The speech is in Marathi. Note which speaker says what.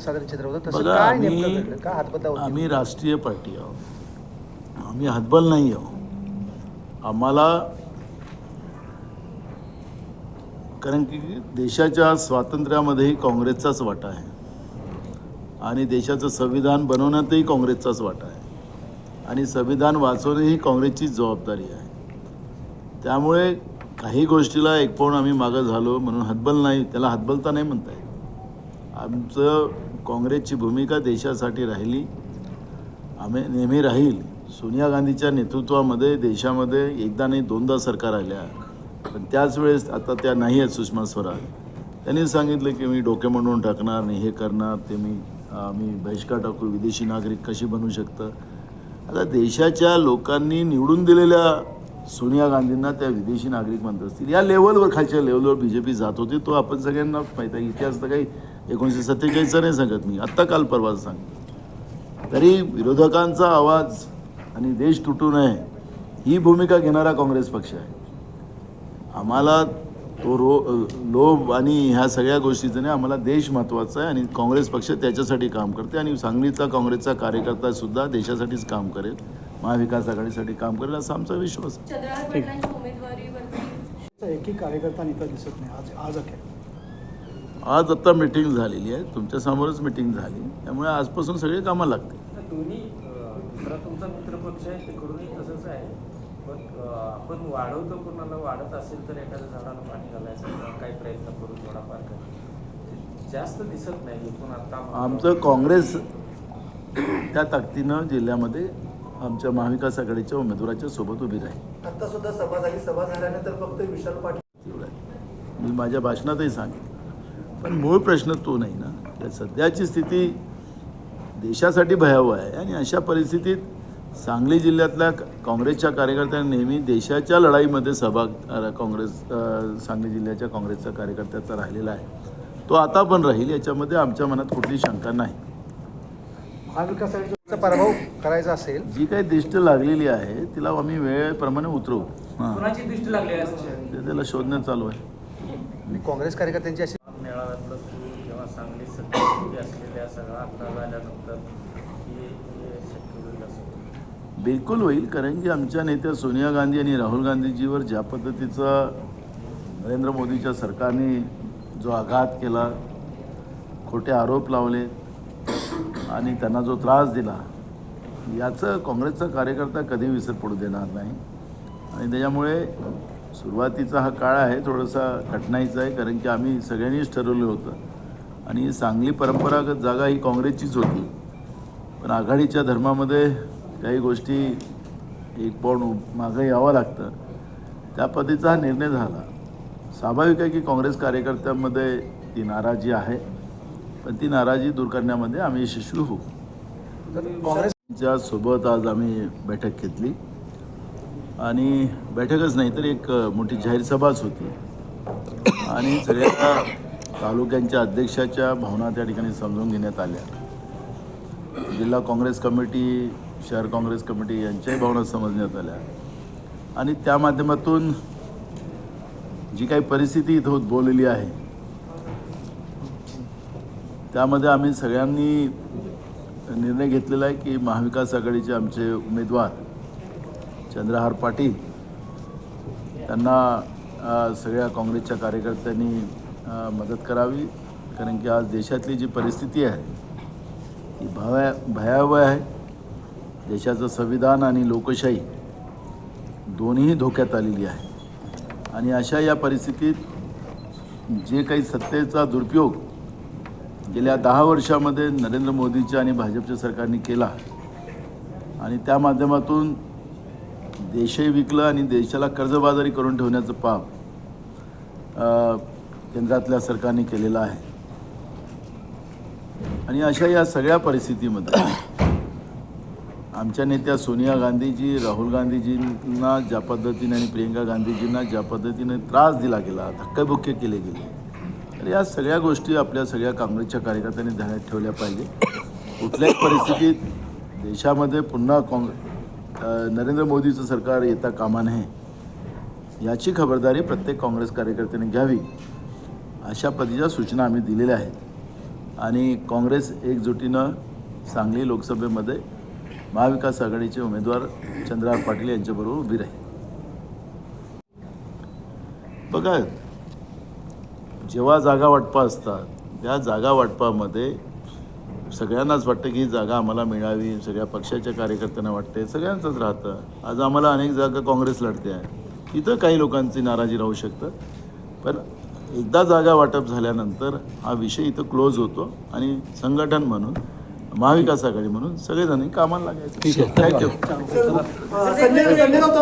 Speaker 1: साधारण चित्र होतं. तसं
Speaker 2: बघा
Speaker 1: काय नेमकं
Speaker 2: आम्ही
Speaker 1: घडलं का होती
Speaker 2: आम्ही राष्ट्रीय पार्टी आहोत. आम्ही हतबल नाही आहोत. आम्हाला कारण की देशाच्या स्वातंत्र्यामध्येही काँग्रेसचाच वाटा आहे. आणि देशाचं संविधान बनवण्यातही काँग्रेसचाच वाटा आहे. आणि संविधान वाचवणंही काँग्रेसचीच जबाबदारी आहे. त्यामुळे काही गोष्टीला एक पाऊण आम्ही मागं झालो म्हणून हतबल नाही त्याला हतबलता नाही म्हणता आमचं काँग्रेसची भूमिका देशासाठी राहिली आम्ही नेहमी राहील. सोनिया गांधीच्या नेतृत्वामध्ये देशामध्ये एकदा नाही दोनदा सरकार आल्या. पण त्याच वेळेस आता त्या नाही आहेत सुषमा स्वराज. त्यांनी सांगितलं की मी डोके म्हणून टाकणार नाही हे करणार. ते मी आम्ही बहिष्कार टाकू विदेशी नागरिक कशी बनू शकतं? आता देशाच्या लोकांनी निवडून दिलेल्या सोनिया गांधींना त्या विदेशी नागरिक म्हणत असतील. या लेवलवर खालच्या लेवलवर बी जे पी जात होती तो आपण सगळ्यांना माहीत आहे. इतिहास तर काही एकोणीसशे सत्तेचाळीसचा नाही सांगत मी. आत्ता काल परवाच सांग. तरी विरोधकांचा आवाज आणि देश तुटू नये ही भूमिका घेणारा काँग्रेस पक्ष आहे. आम्हाला तो रो लोभ आणि ह्या सगळ्या गोष्टीचं नाही आम्हाला देश महत्त्वाचा आहे आणि काँग्रेस पक्ष त्याच्यासाठी काम करते आणि सांगलीचा काँग्रेसचा कार्यकर्ता सुद्धा देशासाठीच काम करेल. महाविकास आघाडीसाठी काम करेल असा आमचा विश्वास.
Speaker 3: एकही कार्यकर्ता दिसत नाही. आज आज अखेर.
Speaker 2: आज आत्ता मिटिंग झालेली आहे. तुमच्यासमोरच मिटिंग झाली. त्यामुळे आजपासून सगळे कामं लागतील.
Speaker 4: दोन्ही दुसरा तुमचा मित्रपक्ष आहे तिकडूनही तसंच आहे. पण आपण वाढवतो कोणाला वाढत असेल तर एखाद्या झाडाला पाणी घालायचं काही प्रयत्न करू थोडाफार करू. जास्त दिसत नाही एकूण आता.
Speaker 2: आमचं काँग्रेस त्या ताकदीनं जिल्ह्यामध्ये आमच्या महाविकास आघाडीच्या उमेदवाराच्या सोबत उभी राहील.
Speaker 1: आता सुद्धा सभा झाली सभा झाल्यानंतर फक्त विशाल पाटील
Speaker 2: एवढं. मी माझ्या भाषणातही सांगितलं पण मूळ प्रश्न तो नाही ना. त्या सध्याची स्थिती देशासाठी भयावह आहे आणि अशा परिस्थितीत सांगली जिल्ह्यातल्या काँग्रेसच्या कार्यकर्त्यांनी नेहमी देशाच्या लढाईमध्ये सहभाग काँग्रेस सांगली जिल्ह्याच्या काँग्रेसच्या कार्यकर्त्याचा राहिलेला आहे. तो आता पण राहील याच्यामध्ये आमच्या मनात कुठली शंका नाही.
Speaker 1: पराभव करायचा असेल.
Speaker 2: जी काही दिष्ट लागलेली आहे तिला आम्ही वेळेप्रमाणे उतरवू. हां.
Speaker 4: कोणाची दृष्टी लागली आहे असं?
Speaker 2: ते त्याला शोधण्यात चालू आहे.
Speaker 1: आणि काँग्रेस कार्यकर्त्यांची अशी
Speaker 4: मेळाव्यातलं सूर किंवा सांगली असलेल्या सगळा अंदाज आल्यानंतर हे हे शक्य होईल असं.
Speaker 2: बिलकुल होईल कारण की आमच्या नेत्या सोनिया गांधी आणि राहुल गांधीजीवर ज्या पद्धतीचा नरेंद्र मोदीच्या सरकारने जो आघात केला खोटे आरोप लावले आणि त्यांना जो त्रास दिला याचं काँग्रेसचा कार्यकर्ता कधी विसर पडू देणार नाही. आणि त्याच्यामुळे सुरुवातीचा हा काळ आहे थोडासा कठीणाईचा आहे कारण की आम्ही सगळ्यांनीच ठरवलं होतं. आणि सांगली परंपरागत जागा ही काँग्रेसचीच होती. पण आघाडीच्या धर्मामध्ये काही गोष्टी एक पाऊण मागं यावं लागतं. त्या पद्धतीचा हा निर्णय झाला. स्वाभाविक आहे की काँग्रेस कार्यकर्त्यांमध्ये ती नाराजी आहे. पण ती नाराजी दूर करण्यामध्ये आम्ही यशस्वी होऊ. काँग्रेसच्या सोबत आज आम्ही बैठक घेतली आणि बैठकच नाही तर एक मोठी जाहीर सभाच होती. आणि सगळ्या तालुक्यांच्या अध्यक्षाच्या भावना त्या ठिकाणी समजून घेण्यात आल्या. जिल्हा काँग्रेस कमिटी शहर काँग्रेस कमिटी यांच्याही भावना समजण्यात आल्या. आणि त्या माध्यमातून जी काही परिस्थिती इथं उद्भवलेली आहे त्यामध्ये आम्ही सगळ्यांनी निर्णय घेतलेला आहे की महाविकास आघाडीचे आमचे उमेदवार चंद्रहार पाटील त्यांना सगळ्या काँग्रेसच्या कार्यकर्त्यांनी मदत करावी. कारण की आज देशातली जी परिस्थिती आहे ती भया भयावह आहे. देशाचं संविधान आणि लोकशाही दोन्ही धोक्यात आलेली आहे. आणि अशा या परिस्थितीत जे काही सत्तेचा दुरुपयोग गेल्या दहा वर्षामध्ये नरेंद्र मोदीच्या आणि भाजपच्या सरकारने केला. आणि त्या माध्यमातून देशही विकलं आणि देशाला कर्जबाजारी करून ठेवण्याचं पाप केंद्रातल्या सरकारने केलेलं आहे. आणि अशा या सगळ्या परिस्थितीमध्ये आमच्या नेत्या सोनिया गांधीजी राहुल गांधीजींना ज्या पद्धतीने आणि प्रियंका गांधीजींना ज्या पद्धतीने त्रास दिला गेला धक्काबुक्के केले गेले तर या सगळ्या गोष्टी आपल्या सगळ्या काँग्रेसच्या कार्यकर्त्यांनी ध्यानात ठेवल्या पाहिजे. कुठल्याही परिस्थितीत देशामध्ये पुन्हा काँग्रेस नरेंद्र मोदीचं सरकार येता कामा नये याची खबरदारी प्रत्येक काँग्रेस कार्यकर्त्याने घ्यावी अशा पद्धतीच्या सूचना आम्ही दिलेल्या आहेत. आणि काँग्रेस एकजुटीनं सांगली लोकसभेमध्ये महाविकास आघाडीचे उमेदवार चंद्रा पाटील यांच्याबरोबर उभी राहील. बघा जेव्हा जागा वाटपा असतात त्या जागा वाटपामध्ये सगळ्यांनाच वाटतं की ही जागा आम्हाला मिळावी सगळ्या पक्षाच्या कार्यकर्त्यांना वाटते सगळ्यांचंच राहतं. आज आम्हाला अनेक जागा काँग्रेस लढते आहे. तिथं काही लोकांची नाराजी राहू शकतं. पण एकदा जागा वाटप झाल्यानंतर हा विषय इथं क्लोज होतो आणि संघटन म्हणून महाविकास आघाडी म्हणून सगळेजण कामाला लागायचं. थँक्यू
Speaker 3: संजय संजय राऊत